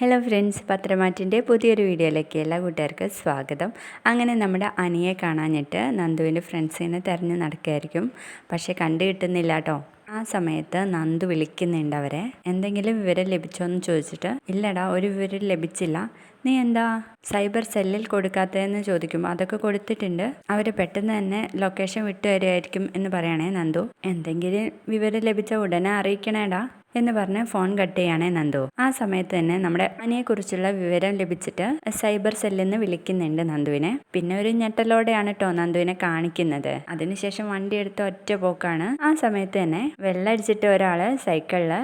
Hello friends പത്രമാറ്റിന്റെ പുതിയൊരു വീഡിയോയിലേക്ക് എല്ലാ കൂട്ടുകാർക്കും സ്വാഗതം. അങ്ങനെ നമ്മുടെ അനിയെ കാണാഞ്ഞിട്ട് നന്ദുവിന്റെ ഫ്രണ്ട്സിനെ തിരഞ്ഞ് നടക്കുകയായിരിക്കും. പക്ഷേ കണ്ടു കിട്ടുന്നില്ല കേട്ടോ. ആ സമയത്ത് നന്ദു വിളിക്കുന്നുണ്ട് അവരെ. എന്തെങ്കിലും വിവരം ലഭിച്ചോ എന്ന് ചോദിച്ചിട്ട് ഇല്ലടാ ഒരു വിവരം ലഭിച്ചില്ല. നീ എന്താ സൈബർ സെല്ലിൽ കൊടുക്കാത്തതെന്ന് ചോദിക്കും. അതൊക്കെ കൊടുത്തിട്ടുണ്ട്. അവർ പെട്ടെന്ന് തന്നെ ലൊക്കേഷൻ വിട്ടു തരുമായിരിക്കും എന്ന് പറയണേ നന്ദു. എന്തെങ്കിലും വിവരം ലഭിച്ച ഉടനെ അറിയിക്കണേടാ. എന്ന് പറഞ്ഞ് ഫോൺ കട്ട് ചെയ്യാണ് നന്ദു. ആ സമയത്ത് തന്നെ നമ്മുടെ അനിയെക്കുറിച്ചുള്ള വിവരം ലഭിച്ചിട്ട് സൈബർ സെല്ലിൽ നിന്ന് വിളിക്കുന്നുണ്ട് നന്ദുവിനെ. പിന്നെ ഒരു ഞെട്ടലോടെയാണ് കേട്ടോ നന്ദുവിനെ കാണിക്കുന്നത്. അതിനുശേഷം വണ്ടി എടുത്ത ഒറ്റ പോക്കാണ്. ആ സമയത്ത് തന്നെ വെള്ളടിച്ചിട്ട് ഒരാൾ സൈക്കിളിൽ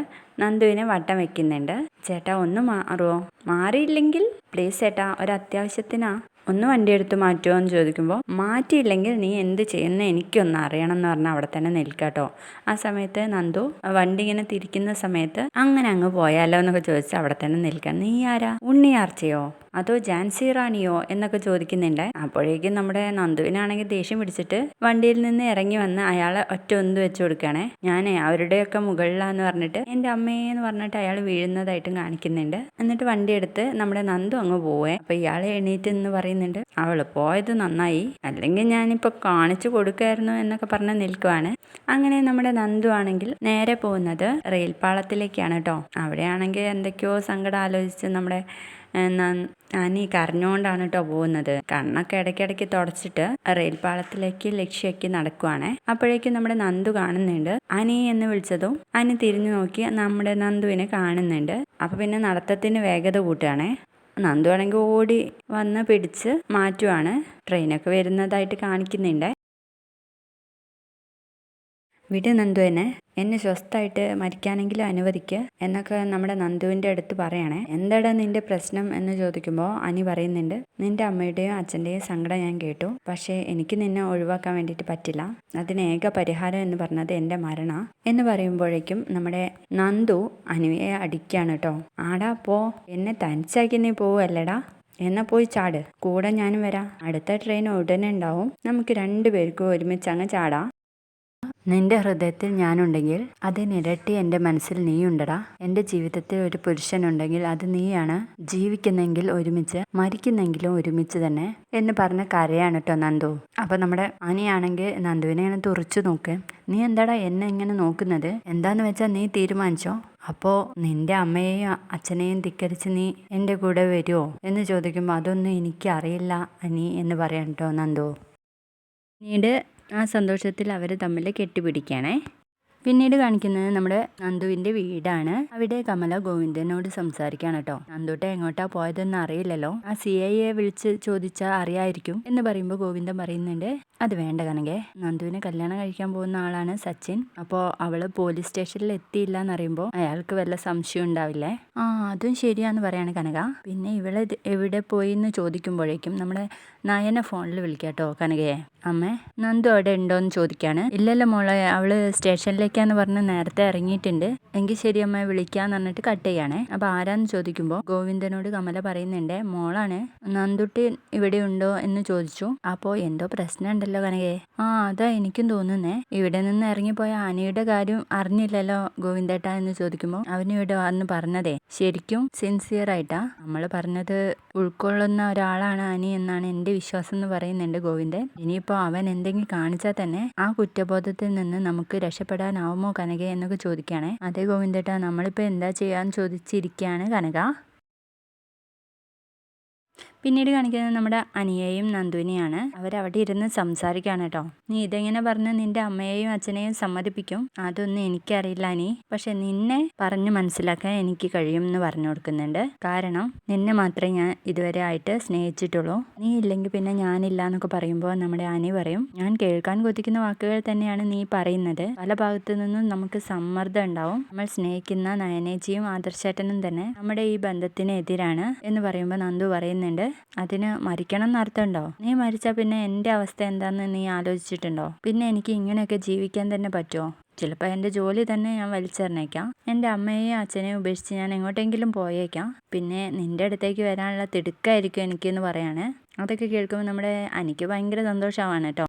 നന്ദുവിനെ വട്ടം വെക്കുന്നുണ്ട്. ചേട്ടാ ഒന്ന് മാറുമോ മാറിയില്ലെങ്കിൽ? പ്ലീസ് ചേട്ടാ ഒരു അത്യാവശ്യത്തിനാ. ഒന്ന് വണ്ടി എടുത്ത് മാറ്റുമോ എന്ന് ചോദിക്കുമ്പോൾ മാറ്റിയില്ലെങ്കിൽ നീ എന്ത് ചെയ്യുന്ന എനിക്കൊന്ന് അറിയണം എന്ന് പറഞ്ഞാൽ അവിടെ തന്നെ നിൽക്കാട്ടോ. ആ സമയത്ത് നന്ദു വണ്ടി ഇങ്ങനെ തിരിക്കുന്ന സമയത്ത് അങ്ങനെ അങ്ങ് പോയാലോ എന്നൊക്കെ ചോദിച്ച് അവിടെ തന്നെ നിൽക്കാൻ. നീ ആരാ? ഉണ്ണിയാർച്ചയോ? അതോ ജാൻസി റാണിയോ എന്നൊക്കെ ചോദിക്കുന്നുണ്ട്. അപ്പോഴേക്കും നമ്മുടെ നന്ദുവിനാണെങ്കിൽ ദേഷ്യം പിടിച്ചിട്ട് വണ്ടിയിൽ നിന്ന് ഇറങ്ങി വന്ന് അയാളെ ഒറ്റ ഒന്ന് വെച്ച് കൊടുക്കുകയാണേ. ഞാനേ അവരുടെയൊക്കെ മുകളിലാന്ന് പറഞ്ഞിട്ട് എന്റെ അമ്മയെന്ന് പറഞ്ഞിട്ട് അയാൾ വീഴുന്നതായിട്ടും കാണിക്കുന്നുണ്ട്. എന്നിട്ട് വണ്ടി എടുത്ത് നമ്മുടെ നന്ദു അങ്ങ് പോവേ. അപ്പോൾ ഇയാളെ എണീറ്റ് എന്ന് പറയുന്നുണ്ട് അവൾ പോയത് നന്നായി. അല്ലെങ്കിൽ ഞാനിപ്പോൾ കാണിച്ചു കൊടുക്കായിരുന്നു എന്നൊക്കെ പറഞ്ഞ് നിൽക്കുവാണ്. അങ്ങനെ നമ്മുടെ നന്ദു ആണെങ്കിൽ നേരെ പോകുന്നത് റെയിൽപാളത്തിലേക്കാണ് കേട്ടോ. അവിടെയാണെങ്കിൽ എന്തൊക്കെയോ സങ്കടം ആലോചിച്ച് നമ്മുടെ അനി കരഞ്ഞുകൊണ്ടാണ് കേട്ടോ പോകുന്നത്. കണ്ണൊക്കെ ഇടയ്ക്കിടയ്ക്ക് തുടച്ചിട്ട് റെയിൽ പാളത്തിലേക്ക് ലക്ഷ്യമാക്കി നടക്കുവാണേ. അപ്പോഴേക്കും നമ്മുടെ നന്ദു കാണുന്നുണ്ട്. അനി എന്ന് വിളിച്ചതും അനി തിരിഞ്ഞു നോക്കി നമ്മുടെ നന്ദുവിനെ കാണുന്നുണ്ട്. അപ്പോൾ പിന്നെ നടത്തത്തിന് വേഗത കൂട്ടുകയാണേ. നന്ദു ആണെങ്കിൽ ഓടി വന്ന് പിടിച്ച് മാറ്റുവാണ്. ട്രെയിനൊക്കെ വരുന്നതായിട്ട് കാണിക്കുന്നുണ്ട്. വിട് നന്ദുവിനെ എന്നെ സ്വസ്ഥമായിട്ട് മരിക്കാനെങ്കിലും അനുവദിക്കുക എന്നൊക്കെ നമ്മുടെ നന്ദുവിന്റെ അടുത്ത് പറയണേ. എന്താടാ നിന്റെ പ്രശ്നം? എന്ന് ചോദിക്കുമ്പോൾ അനി പറയുന്നുണ്ട് നിന്റെ അമ്മയുടെയും അച്ഛന്റെയും സങ്കടം ഞാൻ കേട്ടു. പക്ഷേ എനിക്ക് നിന്നെ ഒഴിവാക്കാൻ വേണ്ടിയിട്ട് പറ്റില്ല. അതിന് ഏക പരിഹാരം എന്ന് പറഞ്ഞത് എന്റെ മരണ എന്ന് പറയുമ്പോഴേക്കും നമ്മുടെ നന്ദു അനുവയെ അടിക്കുകയാണ് കേട്ടോ. ആടാ പോ. എന്നെ തനിച്ചാക്കി നീ പോവല്ലടാ. എന്നാ പോയി ചാട്. കൂടെ ഞാനും വരാം. അടുത്ത ട്രെയിൻ ഉടനെ ഉണ്ടാവും. നമുക്ക് രണ്ടുപേർക്കും ഒരുമിച്ച് അങ്ങ് ചാടാം. നിന്റെ ഹൃദയത്തിൽ ഞാനുണ്ടെങ്കിൽ അതിനിരട്ടി എന്റെ മനസ്സിൽ നീയുണ്ടടാ. എന്റെ ജീവിതത്തിൽ ഒരു പുരുഷനുണ്ടെങ്കിൽ അത് നീയാണ്. ജീവിക്കുന്നെങ്കിൽ ഒരുമിച്ച് മരിക്കുന്നെങ്കിലും ഒരുമിച്ച് തന്നെ എന്ന് പറഞ്ഞ കരയാണ് കേട്ടോ നന്ദു. അപ്പൊ നമ്മുടെ അനിയാണെങ്കിൽ നന്ദുവിനെ ഇങ്ങനെ തുറച്ചു നോക്ക്. നീ എന്താടാ എന്നെ ഇങ്ങനെ നോക്കുന്നത്? എന്താന്ന് വെച്ചാൽ നീ തീരുമാനിച്ചോ? അപ്പോൾ നിന്റെ അമ്മയെയും അച്ഛനെയും ധിക്കരിച്ച് നീ എന്റെ കൂടെ വരുമോ എന്ന് ചോദിക്കുമ്പോൾ അതൊന്നും എനിക്കറിയില്ല അനി എന്ന് പറയാൻ കേട്ടോ നന്ദു. പിന്നീട് ആ സന്തോഷത്തിൽ അവർ തമ്മിൽ കെട്ടിപ്പിടിക്കണേ. പിന്നീട് കാണിക്കുന്നത് നമ്മുടെ നന്ദുവിന്റെ വീടാണ്. അവിടെ കമല ഗോവിന്ദനോട് സംസാരിക്കാണ് കേട്ടോ. നന്ദുട്ടെ എങ്ങോട്ടാ പോയതെന്ന് അറിയില്ലല്ലോ. ആ സി ഐ എ വിളിച്ച് ചോദിച്ചാൽ അറിയായിരിക്കും എന്ന് പറയുമ്പോൾ ഗോവിന്ദൻ പറയുന്നുണ്ട് അത് വേണ്ട കണകെ നന്ദുവിനെ കല്യാണം കഴിക്കാൻ പോകുന്ന ആളാണ് സച്ചിൻ. അപ്പോൾ അവൾ പോലീസ് സ്റ്റേഷനിൽ എത്തിയില്ല എന്നറിയുമ്പോൾ അയാൾക്ക് വല്ല സംശയം ഉണ്ടാവില്ലേ? ആ അതും ശരിയാന്ന് പറയാണ് കനക. പിന്നെ ഇവളെ എവിടെ പോയി എന്ന് ചോദിക്കുമ്പോഴേക്കും നമ്മുടെ നയനെ ഫോണിൽ വിളിക്കാട്ടോ കനകയെ. അമ്മേ നന്ദു അവിടെ ഉണ്ടോ എന്ന് ചോദിക്കാണ്. ഇല്ലല്ലോ മോളെ അവൾ സ്റ്റേഷനിലേക്കാന്ന് പറഞ്ഞ് നേരത്തെ ഇറങ്ങിയിട്ടുണ്ട്. എങ്കിൽ ശരി അമ്മ വിളിക്കാന്ന് പറഞ്ഞിട്ട് കട്ട് ചെയ്യണേ. അപ്പൊ ആരാന്ന് ചോദിക്കുമ്പോൾ ഗോവിന്ദനോട് കമല പറയുന്നുണ്ട് മോളാണ്. നന്ദുട്ടി ഇവിടെ ഉണ്ടോ എന്ന് ചോദിച്ചു. അപ്പോൾ എന്തോ പ്രശ്നം ഉണ്ടല്ലോ കനകെ. ആ അതാ എനിക്കും തോന്നുന്നേ. ഇവിടെ നിന്ന് ഇറങ്ങിപ്പോയ ആനയുടെ കാര്യം അറിഞ്ഞില്ലല്ലോ ഗോവിന്ദേട്ട എന്ന് ചോദിക്കുമ്പോൾ ഇവിടെ വന്ന് പറഞ്ഞതേ. ശരിക്കും സിൻസിയർ ആയിട്ടാ. നമ്മൾ പറഞ്ഞത് ഉൾക്കൊള്ളുന്ന ഒരാളാണ് ആനി എന്നാണ് എന്റെ വിശ്വാസം എന്ന് പറയുന്നുണ്ട് ഗോവിന്ദൻ. ഇനിയിപ്പോൾ അവൻ എന്തെങ്കിലും കാണിച്ചാൽ തന്നെ ആ കുറ്റബോധത്തിൽ നിന്ന് നമുക്ക് രക്ഷപ്പെടാനാവുമോ കനക എന്നൊക്കെ ചോദിക്കുകയാണ്. അതേ ഗോവിന്ദേട്ടാ നമ്മളിപ്പോൾ എന്താ ചെയ്യാന്ന് ചോദിച്ചിരിക്കുകയാണ് കനക. പിന്നീട് കാണിക്കുന്നത് നമ്മുടെ അനിയയും നന്ദുവിനെയാണ്. അവരവിടെ ഇരുന്ന് സംസാരിക്കുകയാണ് കേട്ടോ. നീ ഇതെങ്ങനെ പറഞ്ഞ് നിന്റെ അമ്മയെയും അച്ഛനെയും സമ്മതിപ്പിക്കും? അതൊന്നും എനിക്കറിയില്ല അനി. പക്ഷെ നിന്നെ പറഞ്ഞ് മനസ്സിലാക്കാൻ എനിക്ക് കഴിയും എന്ന് പറഞ്ഞു കൊടുക്കുന്നുണ്ട്. കാരണം നിന്നെ മാത്രമേ ഞാൻ ഇതുവരെ ആയിട്ട് സ്നേഹിച്ചിട്ടുള്ളൂ. നീ ഇല്ലെങ്കിൽ പിന്നെ ഞാനില്ല എന്നൊക്കെ പറയുമ്പോൾ നമ്മുടെ അനി പറയും. ഞാൻ കേൾക്കാൻ കൊതിക്കുന്ന വാക്കുകൾ തന്നെയാണ് നീ പറയുന്നത്. പല ഭാഗത്തു നിന്നും നമുക്ക് സമ്മർദ്ദം ഉണ്ടാവും. നമ്മൾ സ്നേഹിക്കുന്ന നയനേജിയും ആദർശേട്ടനും തന്നെ നമ്മുടെ ഈ ബന്ധത്തിന് എതിരാണ് എന്ന് പറയുമ്പോൾ നന്ദു പറയുന്നുണ്ട്. അതിന് മരിക്കണം എന്നർത്ഥമുണ്ടോ? നീ മരിച്ചാൽ പിന്നെ എന്റെ അവസ്ഥ എന്താണെന്ന് നീ ആലോചിച്ചിട്ടുണ്ടോ? പിന്നെ എനിക്ക് ഇങ്ങനെയൊക്കെ ജീവിക്കാൻ തന്നെ പറ്റുമോ ചിലപ്പോൾ എന്റെ ജോലി തന്നെ ഞാൻ വലിച്ചെറിഞ്ഞേക്കാം. എന്റെ അമ്മയെയും അച്ഛനെയും ഉപേക്ഷിച്ച് ഞാൻ എങ്ങോട്ടെങ്കിലും പോയേക്കാം. പിന്നെ നിന്റെ അടുത്തേക്ക് വരാനുള്ള തിടുക്കായിരിക്കും എനിക്കെന്ന് പറയാണ്. അതൊക്കെ കേൾക്കുമ്പോൾ നമ്മുടെ എനിക്ക് ഭയങ്കര സന്തോഷമാണ് കേട്ടോ.